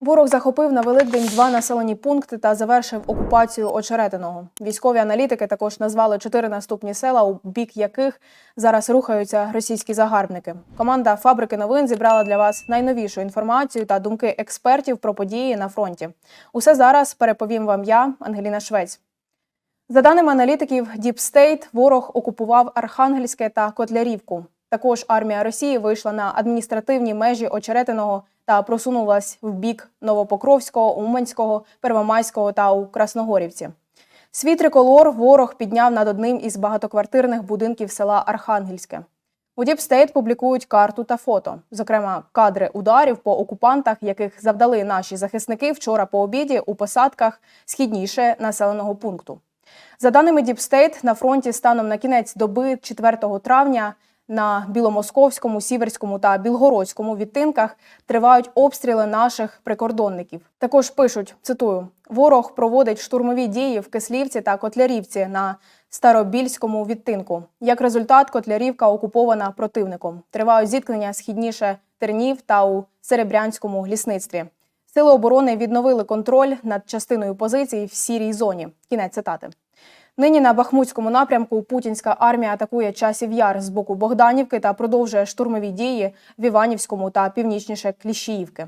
Ворог захопив на Великдень два населені пункти та завершив окупацію очеретиного. Військові аналітики також назвали чотири наступні села, у бік яких зараз рухаються російські загарбники. Команда фабрики новин зібрала для вас найновішу інформацію та думки експертів про події на фронті. Усе зараз переповім вам я, Ангеліна Швець. За даними аналітиків Deep State, ворог окупував Архангельське та Котлярівку. Також армія Росії вийшла на адміністративні межі Очеретиного та просунулась в бік Новопокровського, Уманського, Первомайського та у Красногорівці. Свій триколор ворог підняв над одним із багатоквартирних будинків села Архангельське. У State публікують карту та фото, зокрема кадри ударів по окупантах, яких завдали наші захисники вчора по обіді у посадках східніше населеного пункту. За даними State, на фронті станом на кінець доби 4 травня на Біломосковському, Сіверському та Білгородському відтинках тривають обстріли наших прикордонників. Також пишуть: цитую: ворог проводить штурмові дії в Кислівці та Котлярівці на Старобільському відтинку. Як результат, Котлярівка окупована противником. Тривають зіткнення східніше Тернів та у Серебрянському лісництві. Сили оборони відновили контроль над частиною позицій в сірій зоні. Кінець цитати. Нині на Бахмутському напрямку путінська армія атакує часів яр з боку Богданівки та продовжує штурмові дії в Іванівському та північніше Кліщіївки.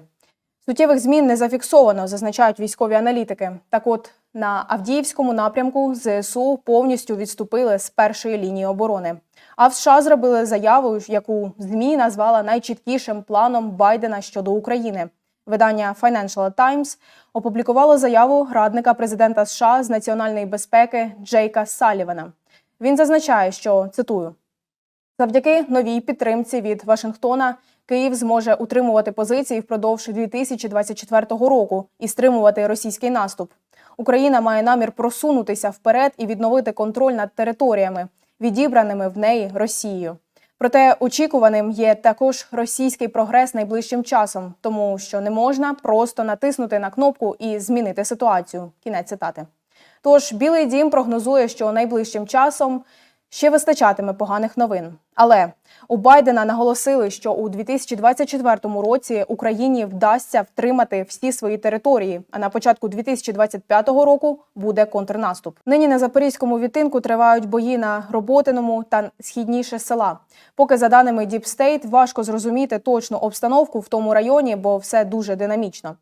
Суттєвих змін не зафіксовано, зазначають військові аналітики. Так от на Авдіївському напрямку ЗСУ повністю відступили з першої лінії оборони. А в США зробили заяву, яку ЗМІ назвала найчіткішим планом Байдена щодо України. Видання Financial Times опублікувало заяву радника президента США з національної безпеки Джейка Салівана. Він зазначає, що цитую: завдяки новій підтримці від Вашингтона Київ зможе утримувати позиції впродовж 2024 року і стримувати російський наступ. Україна має намір просунутися вперед і відновити контроль над територіями, відібраними в неї Росією. Проте очікуваним є також російський прогрес найближчим часом, тому що не можна просто натиснути на кнопку і змінити ситуацію. Кінець цитати. Тож Білий Дім прогнозує, що найближчим часом ще вистачатиме поганих новин. Але у Байдена наголосили, що у 2024 році Україні вдасться втримати всі свої території. А на початку 2025 року буде контрнаступ. Нині на запорізькому відтинку тривають бої на Роботиному та східніше села. Поки за даними State, важко зрозуміти точну обстановку в тому районі, бо все дуже динамічно.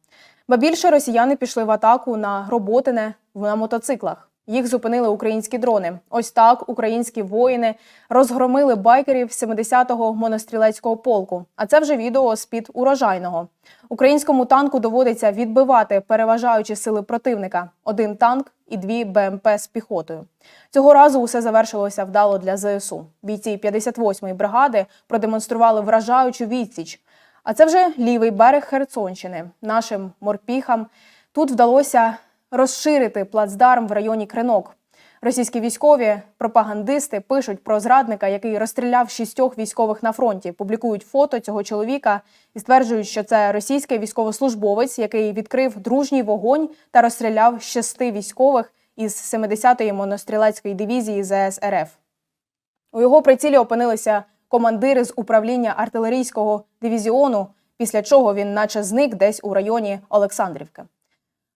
Ба більше росіяни пішли в атаку на Роботине на мотоциклах. Їх зупинили українські дрони. Ось так українські воїни розгромили байкерів 70-го монострілецького полку. А це вже відео з під урожайного. Українському танку доводиться відбивати переважаючі сили противника: один танк і дві БМП з піхотою. Цього разу усе завершилося вдало для ЗСУ. Бійці 58-ї бригади продемонстрували вражаючу відсіч. А це вже лівий берег Херсонщини. Нашим морпіхам тут вдалося розширити плацдарм в районі Кринок. Російські військові пропагандисти пишуть про зрадника, який розстріляв шістьох військових на фронті. Публікують фото цього чоловіка і стверджують, що це російський військовослужбовець, який відкрив дружній вогонь та розстріляв шести військових із 70-ї монострілецької дивізії ЗС РФ. У його прицілі опинилися командири з управління артилерійського дивізіону, після чого він наче зник десь у районі Олександрівки.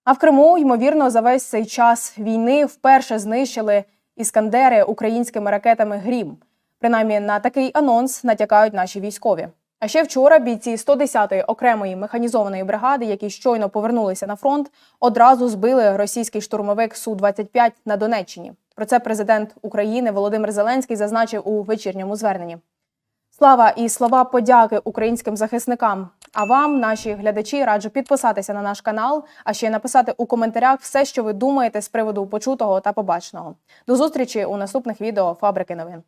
А в Криму, ймовірно, за весь цей час війни вперше знищили іскандери українськими ракетами Грім. Принаймні на такий анонс натякають наші військові. А ще вчора бійці 110-ї окремої механізованої бригади, які щойно повернулися на фронт, одразу збили російський штурмовик су 25 на Донеччині. Про це президент України Володимир Зеленський зазначив у вечірньому зверненні. Слава і слова подяки українським захисникам. А вам, наші глядачі, раджу підписатися на наш канал, а ще написати у коментарях все, що ви думаєте з приводу почутого та побаченого. До зустрічі у наступних відео Фабрики новин.